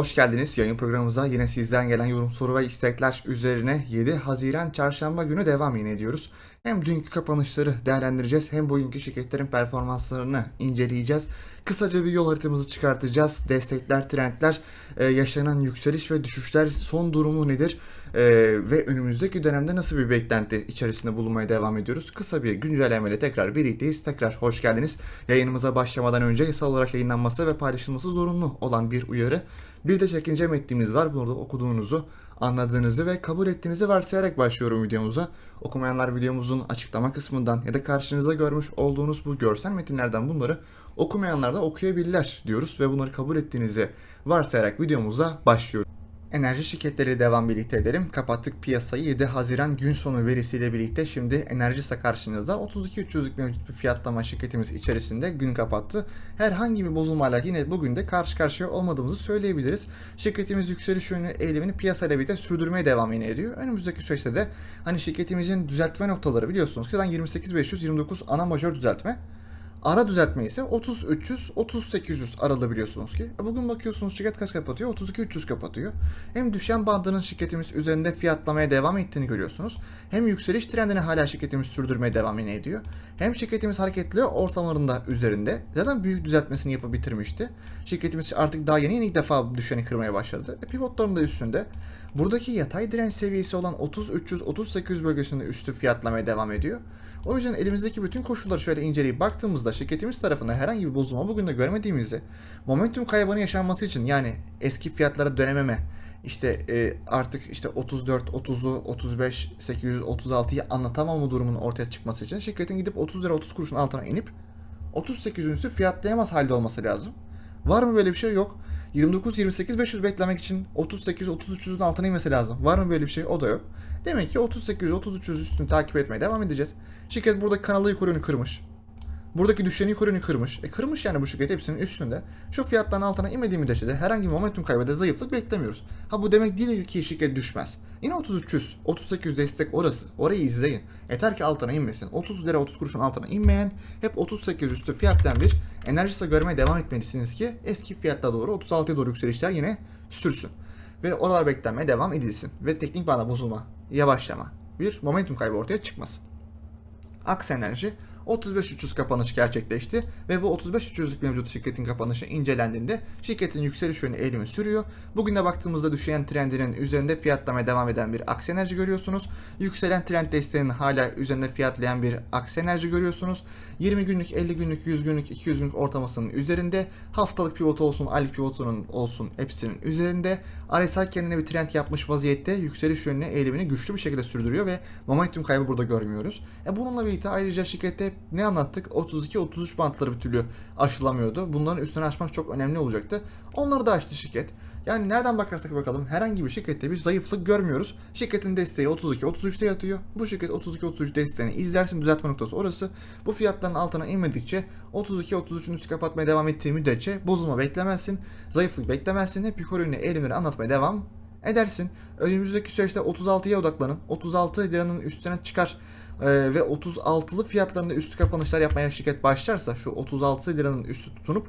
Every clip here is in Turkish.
Hoş geldiniz yayın programımıza. Yine sizden gelen yorum, soru ve istekler üzerine 7 Haziran Çarşamba günü devam yine ediyoruz. Hem dünkü kapanışları değerlendireceğiz hem bugünkü şirketlerin performanslarını inceleyeceğiz. Kısaca bir yol haritamızı çıkartacağız. Destekler, trendler, e, yaşanan yükseliş ve düşüşler, son durumu nedir e, ve önümüzdeki dönemde nasıl bir beklenti içerisinde bulunmaya devam ediyoruz. Kısa bir güncellemeyle tekrar birlikteyiz. Tekrar hoş geldiniz. Yayınımıza başlamadan önce yasal olarak yayınlanması ve paylaşılması zorunlu olan bir uyarı. Bir de çekince metnimiz var. Burada okuduğunuzu, anladığınızı ve kabul ettiğinizi varsayarak başlıyorum videomuza. Okumayanlar videomuzun açıklama kısmından ya da karşınızda görmüş olduğunuz bu görsel metinlerden bunları okumayanlar da okuyabilirler diyoruz ve bunları kabul ettiğinizi varsayarak videomuza başlıyoruz. Enerji şirketleri devam birlikte edelim. Kapattık piyasayı 7 Haziran gün sonu verisiyle birlikte şimdi Enerjisa karşınızda 32-300'lük mevcut bir fiyatlama şirketimiz içerisinde gün kapattı. Herhangi bir bozulmayla yine bugün de karşı karşıya olmadığımızı söyleyebiliriz. Şirketimiz yükseliş yönlü eğilimini piyasayla birlikte sürdürmeye devam yine ediyor. Önümüzdeki süreçte de hani şirketimizin düzeltme noktaları biliyorsunuz ki zaten 28-529 ana majör düzeltme. Ara düzeltme ise 30 300 30 800 aralığı biliyorsunuz ki. E bugün bakıyorsunuz şirket kaç kapatıyor? 32 300 kapatıyor. Hem düşen bandının şirketimiz üzerinde fiyatlamaya devam ettiğini görüyorsunuz. Hem yükseliş trendini hala şirketimiz sürdürmeye devam ediyor. Hem şirketimiz hareketli ortamlarında üzerinde. Zaten büyük düzeltmesini yapıp bitirmişti. Şirketimiz artık daha yeni yeni ilk defa düşeni kırmaya başladı. E pivotların da üstünde. Buradaki yatay direnç seviyesi olan 30 300 30 800 bölgesinde üstü fiyatlamaya devam ediyor. O yüzden elimizdeki bütün koşulları şöyle inceleyip baktığımızda şirketimiz tarafından herhangi bir bozulma bugün de görmediğimizi, momentum kaybının yaşanması için yani eski fiyatlara dönememe, işte e, artık işte 34, 30'u, 35, 836'yı anlatamama durumunun ortaya çıkması için şirketin gidip 30 lira 30 kuruşun altına inip 38'in üstü fiyatlayamaz halde olması lazım. Var mı böyle bir şey? Yok. 29 28 500 beklemek için 38 33'ün altına inmesi lazım. Var mı böyle bir şey? O da yok. Demek ki 38 33 üstünü takip etmeye devam edeceğiz. Şirket burada kanalı yukarı kırmış. Buradaki düşeni yukarı kırmış. E kırmış yani bu şirket hepsinin üstünde. Şu fiyatların altına inmediği müddetçe de herhangi bir momentum kaybede zayıflık beklemiyoruz. Ha bu demek değil ki şirket düşmez. Yine 3300, 3800 destek orası. Orayı izleyin. Yeter ki altına inmesin. 30 lira 30 kuruşun altına inmeyen hep 38 üstü fiyattan bir enerjisi görmeye devam etmelisiniz ki eski fiyatla doğru 36'ya doğru yükselişler yine sürsün. Ve oralar beklenmeye devam edilsin. Ve teknik bağda bozulma, yavaşlama, bir momentum kaybı ortaya çıkmasın. Aks Enerji 35-300 kapanış gerçekleşti ve bu 35-300'lük mevcut şirketin kapanışı incelendiğinde şirketin yükseliş yönü eğilimi sürüyor. Bugün de baktığımızda düşen trendinin üzerinde fiyatlamaya devam eden bir Aks Enerji görüyorsunuz. Yükselen trend desteğinin hala üzerinde fiyatlayan bir Aks Enerji görüyorsunuz. 20 günlük, 50 günlük, 100 günlük, 200 günlük ortalamasının üzerinde. Haftalık pivot olsun, aylık pivotunun olsun hepsinin üzerinde. RSI kendine bir trend yapmış vaziyette yükseliş yönüne eğilimini güçlü bir şekilde sürdürüyor ve momentum kaybı burada görmüyoruz. E bununla birlikte ayrıca şirkette ne anlattık? 32-33 bantları bir türlü aşılamıyordu. Bunların üstüne aşmak çok önemli olacaktı. Onları da açtı şirket. Yani nereden bakarsak bakalım herhangi bir şirkette bir zayıflık görmüyoruz. Şirketin desteği 32-33'te yatıyor. Bu şirket 32-33 desteğini izlersin düzeltme noktası orası. Bu fiyatların altına inmedikçe 32-33'ün üstü kapatmaya devam ettiği müddetçe bozulma beklemezsin. Zayıflık beklemezsin. Hep yukarı yönlü eğilimleri anlatmaya devam edersin. Önümüzdeki süreçte 36'ya odaklanın. 36 liranın üstüne çıkar ee, ve 36'lı fiyatlarında üstü kapanışlar yapmaya şirket başlarsa şu 36 liranın üstü tutunup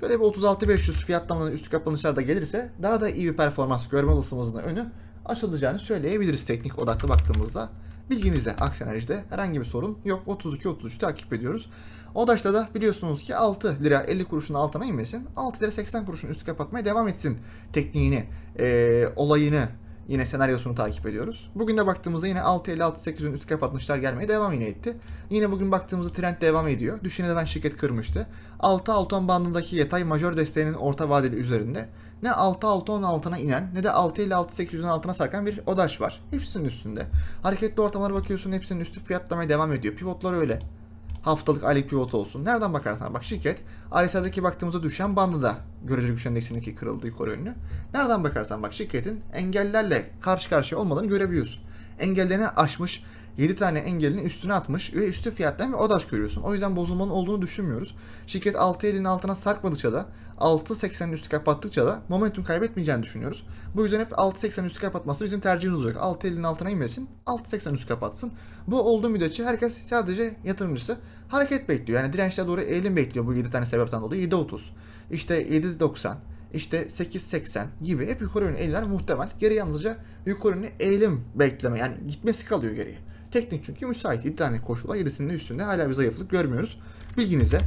şöyle bir 36.500 fiyatlamaların üstü kapanışlar da gelirse daha da iyi bir performans görme olasılığımızın önü açılacağını söyleyebiliriz teknik odaklı baktığımızda. Bilginize Aks Enerji'de herhangi bir sorun yok. 32-33 takip ediyoruz. Odaş'ta da biliyorsunuz ki 6 lira 50 kuruşun altına inmesin. 6 lira 80 kuruşun üstü kapatmaya devam etsin tekniğini, e, olayını Yine senaryosunu takip ediyoruz. Bugün de baktığımızda yine 6.50-6.8'in üst kapatmışlar gelmeye devam yine etti. Yine bugün baktığımızda trend devam ediyor. Düşüneden şirket kırmıştı. 6-6-10 bandındaki yatay majör desteğinin orta vadeli üzerinde ne 6-6-10 altına inen ne de 6.50-6.8'in altına sarkan bir odaş var. Hepsinin üstünde. Hareketli ortamlara bakıyorsun hepsinin üstü fiyatlamaya devam ediyor. Pivotlar öyle haftalık aylık pivot olsun. Nereden bakarsan bak şirket RSI'deki baktığımızda düşen bandı da görece güç endeksindeki kırıldı yukarı yönlü. Nereden bakarsan bak şirketin engellerle karşı karşıya olmadığını görebiliyorsun. Engellerini aşmış 7 tane engelini üstüne atmış ve üstü fiyatlayan bir odaş görüyorsun. O yüzden bozulmanın olduğunu düşünmüyoruz. Şirket 6.50'nin altına sarkmadıkça da 6.80'in üstü kapattıkça da momentum kaybetmeyeceğini düşünüyoruz. Bu yüzden hep 6.80'in üstü kapatması bizim tercihimiz olacak. 6.50'nin altına inmesin, 6.80'in üstü kapatsın. Bu olduğu müddetçe herkes sadece yatırımcısı hareket bekliyor. Yani dirençle doğru eğilim bekliyor bu 7 tane sebepten dolayı. 7.30, işte 7.90, işte 8.80 gibi hep yukarı yönlü eğilimler muhtemel. Geri yalnızca yukarı yönlü eğilim bekleme yani gitmesi kalıyor geriye. Teknik çünkü müsait. 7 tane koşu var. 7'sinin de üstünde hala bir zayıflık görmüyoruz. Bilginize.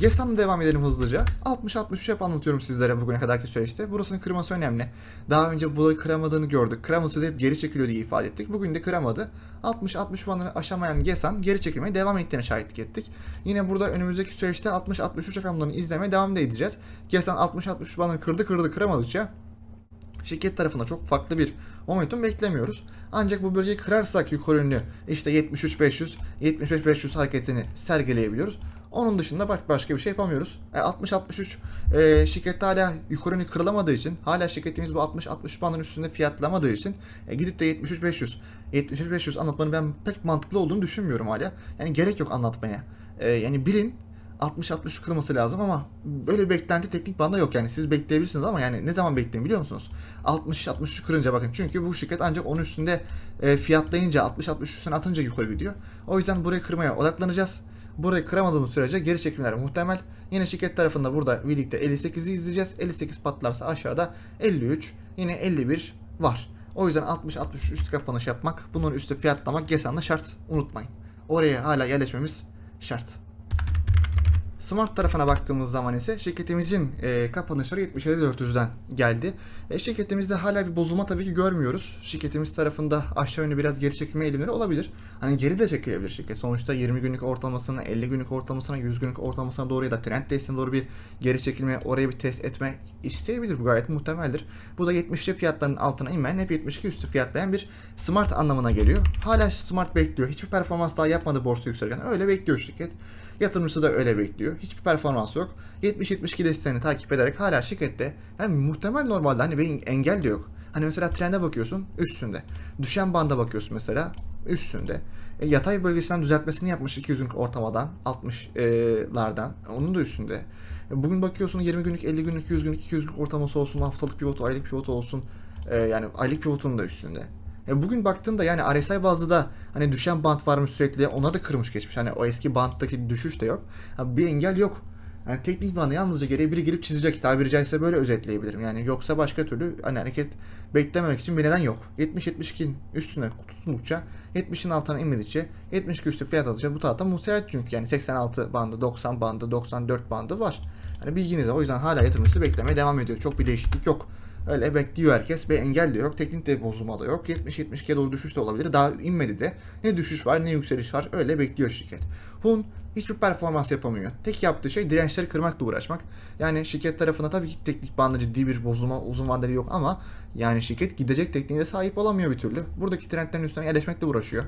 Gesan'la devam edelim hızlıca. 60-63 hep anlatıyorum sizlere bugüne kadarki süreçte. Burasının kırması önemli. Daha önce burayı kıramadığını gördük. Kıraması hep geri çekiliyor diye ifade ettik. Bugün de kıramadı. 60-60 puanları aşamayan Gesan geri çekilmeye devam ettiğine şahitlik ettik. Yine burada önümüzdeki süreçte 60-63 rakamlarını izlemeye devam da edeceğiz. Gesan 60-63 puanını kırdı kırdı kıramadıkça şirket tarafında çok farklı bir momentum beklemiyoruz. Ancak bu bölgeyi kırarsak yukarı yönlü işte 73-500, 75-500 hareketini sergileyebiliyoruz. Onun dışında bak başka bir şey yapamıyoruz. E, 60-63 e, şirkette hala yukarı kırılamadığı için, hala şirketimiz bu 60-60 bandın üstünde fiyatlamadığı için e, gidip de 73-500, 73-500 anlatmanın ben pek mantıklı olduğunu düşünmüyorum hala. Yani gerek yok anlatmaya. E, yani bilin 60-60 kırılması lazım ama böyle bir beklenti teknik banda yok yani siz bekleyebilirsiniz ama yani ne zaman bekleyin biliyor musunuz? 60-60 kırınca bakın çünkü bu şirket ancak onun üstünde e, fiyatlayınca 60-60 üstüne atınca yukarı gidiyor. O yüzden burayı kırmaya odaklanacağız. Burayı kıramadığımız sürece geri çekimler muhtemel. Yine şirket tarafında burada birlikte 58'i izleyeceğiz. 58 patlarsa aşağıda 53 yine 51 var. O yüzden 60-60 üstü kapanış yapmak, bunun üstü fiyatlamak GESAN'da şart unutmayın. Oraya hala yerleşmemiz şart. Smart tarafına baktığımız zaman ise şirketimizin e, kapanışları 77.400'den geldi. E, şirketimizde hala bir bozulma tabii ki görmüyoruz. Şirketimiz tarafında aşağı yönlü biraz geri çekilme eğilimleri olabilir. Hani geri de çekilebilir şirket. Sonuçta 20 günlük ortalamasına, 50 günlük ortalamasına, 100 günlük ortalamasına doğru ya da trend desteğine doğru bir geri çekilme, oraya bir test etme isteyebilir. Bu gayet muhtemeldir. Bu da 70'li fiyatların altına inmeyen, hep 72 üstü fiyatlayan bir smart anlamına geliyor. Hala smart bekliyor. Hiçbir performans daha yapmadı borsa yükselirken. Öyle bekliyor şirket. Yatırımcısı da öyle bekliyor. Hiçbir performans yok. 70-72 desteğini takip ederek hala şirkette hem muhtemel normalde hani bir engel de yok. Hani mesela trende bakıyorsun üstünde. Düşen banda bakıyorsun mesela üstünde. E, yatay bölgesinden düzeltmesini yapmış 200 günlük ortamadan 60'lardan. Onun da üstünde. E, bugün bakıyorsun 20 günlük, 50 günlük, 100 günlük, 200 günlük ortalaması olsun, haftalık pivotu, aylık pivotu olsun. E, yani aylık pivotunun da üstünde. E bugün baktığında yani RSI bazlı da hani düşen band var mı sürekli ona da kırmış geçmiş. Hani o eski banttaki düşüş de yok. Ha, bir engel yok. Yani teknik bandı yalnızca geriye biri girip çizecek. Tabiri caizse böyle özetleyebilirim. Yani yoksa başka türlü hani hareket beklememek için bir neden yok. 70-72'in üstüne tutundukça 70'in altına inmedikçe 72 üstü fiyat alacak. Bu tarafta müsait çünkü yani 86 bandı, 90 bandı, 94 bandı var. Hani bilginize o yüzden hala yatırımcısı beklemeye devam ediyor. Çok bir değişiklik yok. Öyle bekliyor herkes. Bir engel de yok. Teknik de bozulma da yok. 70-72'ye doğru düşüş de olabilir. Daha inmedi de. Ne düşüş var ne yükseliş var. Öyle bekliyor şirket. Hun hiçbir performans yapamıyor. Tek yaptığı şey dirençleri kırmakla uğraşmak. Yani şirket tarafında tabii ki teknik bandı ciddi bir bozulma uzun vadeli yok ama yani şirket gidecek tekniğe sahip olamıyor bir türlü. Buradaki trendlerin üstüne yerleşmekle uğraşıyor.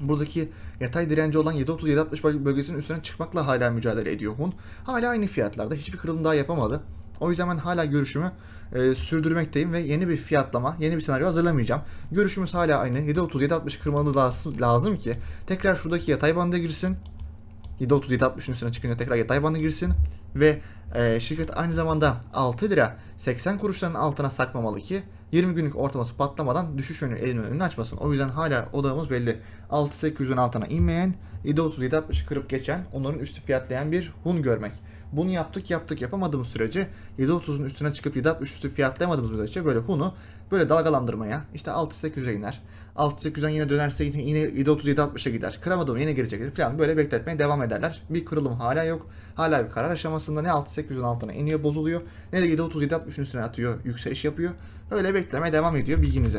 Buradaki yatay direnci olan 7.30-7.60 bölgesinin üstüne çıkmakla hala mücadele ediyor Hun. Hala aynı fiyatlarda. Hiçbir kırılım daha yapamadı. O yüzden ben hala görüşümü e, sürdürmekteyim ve yeni bir fiyatlama, yeni bir senaryo hazırlamayacağım. Görüşümüz hala aynı. 7.30-7.60 kırmalı lazım, lazım ki tekrar şuradaki yatay banda girsin. 7.30-7.60'ın üstüne çıkınca tekrar yatay banda girsin ve e, şirket aynı zamanda 6 lira 80 kuruşların altına sakmamalı ki 20 günlük ortalaması patlamadan düşüş yönü elinin önünü açmasın. O yüzden hala odağımız belli. 6.800'ün altına inmeyen, 7.30-7.60'ı kırıp geçen, onların üstü fiyatlayan bir hun görmek. Bunu yaptık yaptık yapamadığımız sürece 7.30'un üstüne çıkıp 7.60 üstü fiyatlayamadığımız sürece böyle Hun'u böyle dalgalandırmaya işte 6.800'e iner. 6.800'den yine dönerse yine 7.30-7.60'a gider. Kıramadığım yine geri çekilir falan böyle bekletmeye devam ederler. Bir kırılım hala yok. Hala bir karar aşamasında ne 6.800'ün altına iniyor bozuluyor ne de 7.30-7.60'ın üstüne atıyor yükseliş yapıyor. Öyle beklemeye devam ediyor bilginize.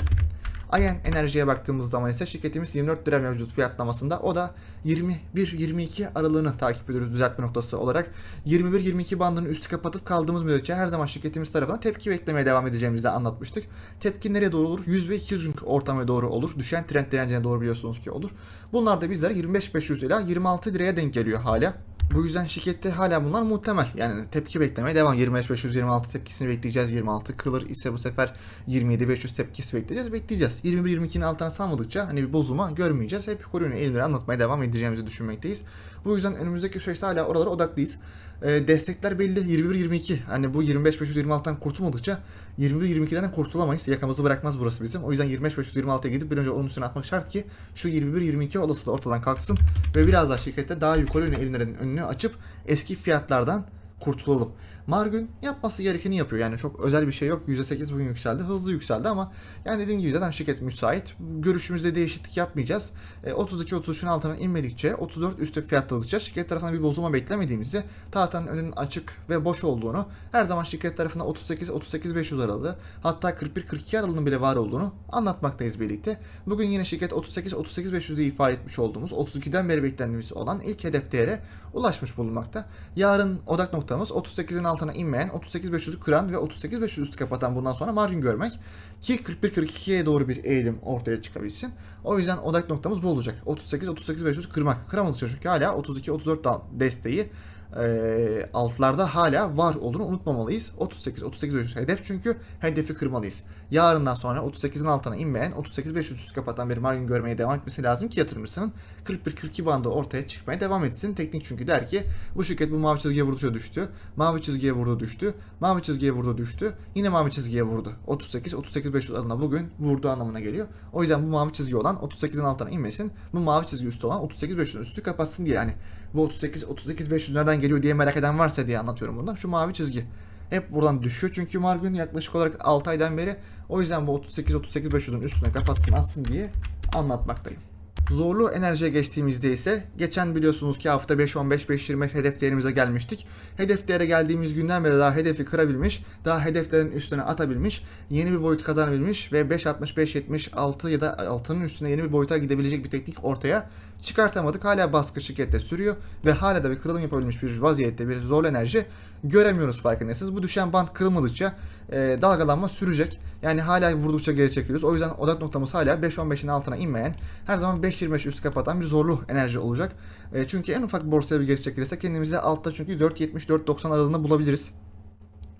Ayen Enerji'ye baktığımız zaman ise şirketimiz 24 lira mevcut fiyatlamasında. O da 21-22 aralığını takip ediyoruz düzeltme noktası olarak. 21-22 bandının üstü kapatıp kaldığımız müddetçe her zaman şirketimiz tarafından tepki beklemeye devam edeceğimizi de anlatmıştık. Tepki nereye doğru olur? 100 ve 200 gün ortamaya doğru olur. Düşen trend direncine doğru biliyorsunuz ki olur. Bunlar da bizlere 25-500 ila 26 liraya denk geliyor hala. Bu yüzden şirkette hala bunlar muhtemel. Yani tepki beklemeye devam. 25 526 tepkisini bekleyeceğiz. 26 kılır ise bu sefer 27 500 tepkisi bekleyeceğiz. Bekleyeceğiz. 21 22'nin altına salmadıkça hani bir bozulma görmeyeceğiz. Hep yukarı yönlü anlatmaya devam edeceğimizi düşünmekteyiz. Bu yüzden önümüzdeki süreçte hala oralara odaklıyız. E, destekler belli 21-22 hani bu 25-526'dan kurtulmadıkça 21-22'den de kurtulamayız. Yakamızı bırakmaz burası bizim. O yüzden 25-526'ya gidip bir önce onun üstüne atmak şart ki şu 21-22 olasılığı ortadan kalksın ve biraz daha şirkette daha yukarı yönlü eğilimlerin önünü açıp eski fiyatlardan kurtulalım. Margün yapması gerekeni yapıyor. Yani çok özel bir şey yok. %8 bugün yükseldi. Hızlı yükseldi ama yani dediğim gibi zaten şirket müsait. Görüşümüzde değişiklik yapmayacağız. E, 32-33'ün altına inmedikçe 34 üstü fiyatladıkça şirket tarafından bir bozulma beklemediğimizi tahtanın önünün açık ve boş olduğunu her zaman şirket tarafından 38-38-500 aralığı hatta 41-42 aralığının bile var olduğunu anlatmaktayız birlikte. Bugün yine şirket 38-38-500'de ifade etmiş olduğumuz 32'den beri beklendiğimiz olan ilk hedef değere ulaşmış bulunmakta. Yarın odak noktamız 38'in altına inmeyen 38-500'ü kıran ve 38-500 üstü kapatan bundan sonra margin görmek ki 41-42'ye doğru bir eğilim ortaya çıkabilsin. O yüzden odak noktamız bu olacak. 38-38-500 kırmak. Kıramadıkça çünkü hala 32-34 desteği e, altlarda hala var olduğunu unutmamalıyız. 38 38 500 hedef çünkü hedefi kırmalıyız. Yarından sonra 38'in altına inmeyen 38 500 üstü kapatan bir margin görmeye devam etmesi lazım ki yatırımcısının 41 42 bandı ortaya çıkmaya devam etsin. Teknik çünkü der ki bu şirket bu mavi çizgiye vurdu düştü. Mavi çizgiye vurdu düştü. Mavi çizgiye vurdu düştü. Yine mavi çizgiye vurdu. 38 38 500 adına bugün vurdu anlamına geliyor. O yüzden bu mavi çizgi olan 38'in altına inmesin. Bu mavi çizgi üstü olan 38 500 üstü kapatsın diye yani bu 38 38 500 nereden geliyor diye merak eden varsa diye anlatıyorum bunu. Şu mavi çizgi. Hep buradan düşüyor çünkü Margün yaklaşık olarak 6 aydan beri. O yüzden bu 38 38 500'ün üstüne kapatsın atsın diye anlatmaktayım. Zorlu enerjiye geçtiğimizde ise geçen biliyorsunuz ki hafta 5-15-5-25 hedef değerimize gelmiştik. Hedef değere geldiğimiz günden beri daha hedefi kırabilmiş, daha hedeflerin üstüne atabilmiş, yeni bir boyut kazanabilmiş ve 5.60-5.76 ya da altının üstüne yeni bir boyuta gidebilecek bir teknik ortaya çıkartamadık. Hala baskı şirkette sürüyor ve hala da bir kırılım yapabilmiş bir vaziyette bir zorlu enerji göremiyoruz farkındaysanız. Bu düşen band kırılmadıkça e, dalgalanma sürecek. Yani hala vurdukça geri çekiliyoruz. O yüzden odak noktamız hala 5.15'in altına inmeyen, her zaman 5.25 üstü kapatan bir zorlu enerji olacak. E, çünkü en ufak borsaya bir geri çekilirse kendimizi altta çünkü 4.70-4.90 aralığında bulabiliriz.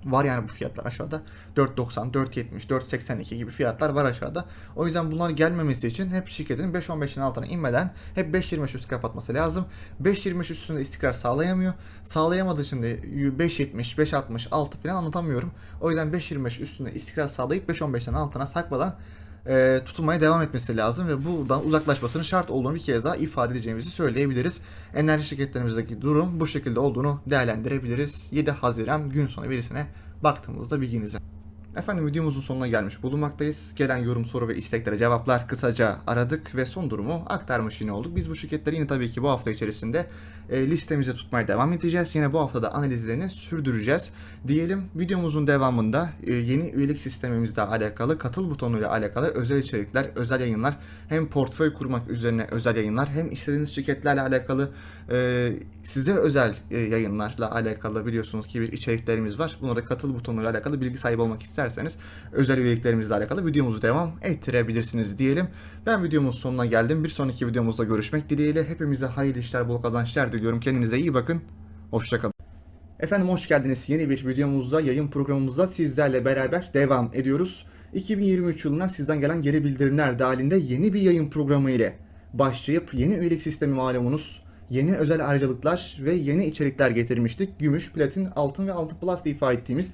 Var yani bu fiyatlar aşağıda. 4.90, 4.70, 4.82 gibi fiyatlar var aşağıda. O yüzden bunlar gelmemesi için hep şirketin 5.15'in altına inmeden hep 5.25 üstü kapatması lazım. 5.25 üstünde istikrar sağlayamıyor. Sağlayamadığı için de 5.70, 5.60, 6 falan anlatamıyorum. O yüzden 5.25 üstünde istikrar sağlayıp 5.15'in altına sakmadan e, tutunmaya devam etmesi lazım ve buradan uzaklaşmasının şart olduğunu bir kez daha ifade edeceğimizi söyleyebiliriz. Enerji şirketlerimizdeki durum bu şekilde olduğunu değerlendirebiliriz. 7 Haziran gün sonu verisine baktığımızda bilginize. Efendim videomuzun sonuna gelmiş bulunmaktayız. Gelen yorum, soru ve isteklere cevaplar kısaca aradık ve son durumu aktarmış yine olduk. Biz bu şirketleri yine tabii ki bu hafta içerisinde e, listemize tutmaya devam edeceğiz. Yine bu haftada analizlerini sürdüreceğiz. Diyelim videomuzun devamında e, yeni üyelik sistemimizle alakalı, katıl butonuyla alakalı özel içerikler, özel yayınlar, hem portföy kurmak üzerine özel yayınlar, hem istediğiniz şirketlerle alakalı e, size özel yayınlarla alakalı biliyorsunuz ki bir içeriklerimiz var. Buna da katıl butonuyla alakalı bilgi sahibi olmak isterseniz özel üyeliklerimizle alakalı videomuzu devam ettirebilirsiniz diyelim. Ben videomun sonuna geldim. Bir sonraki videomuzda görüşmek dileğiyle. Hepimize hayırlı işler, bol kazançlar diliyorum. Kendinize iyi bakın. Hoşçakalın. Efendim hoş geldiniz. Yeni bir videomuzda, yayın programımızda sizlerle beraber devam ediyoruz. 2023 yılından sizden gelen geri bildirimler dahilinde yeni bir yayın programı ile başlayıp yeni üyelik sistemi malumunuz yeni özel ayrıcalıklar ve yeni içerikler getirmiştik. Gümüş, platin, altın ve altın plus diye ifade ettiğimiz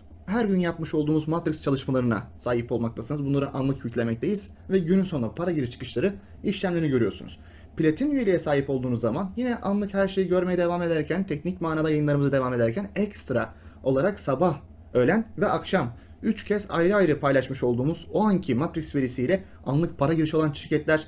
her gün yapmış olduğumuz Matrix çalışmalarına sahip olmaktasınız. Bunları anlık yüklemekteyiz ve günün sonunda para giriş çıkışları işlemlerini görüyorsunuz. Platin üyeliğe sahip olduğunuz zaman yine anlık her şeyi görmeye devam ederken, teknik manada yayınlarımıza devam ederken ekstra olarak sabah, öğlen ve akşam 3 kez ayrı ayrı paylaşmış olduğumuz o anki Matrix verisiyle anlık para girişi olan şirketler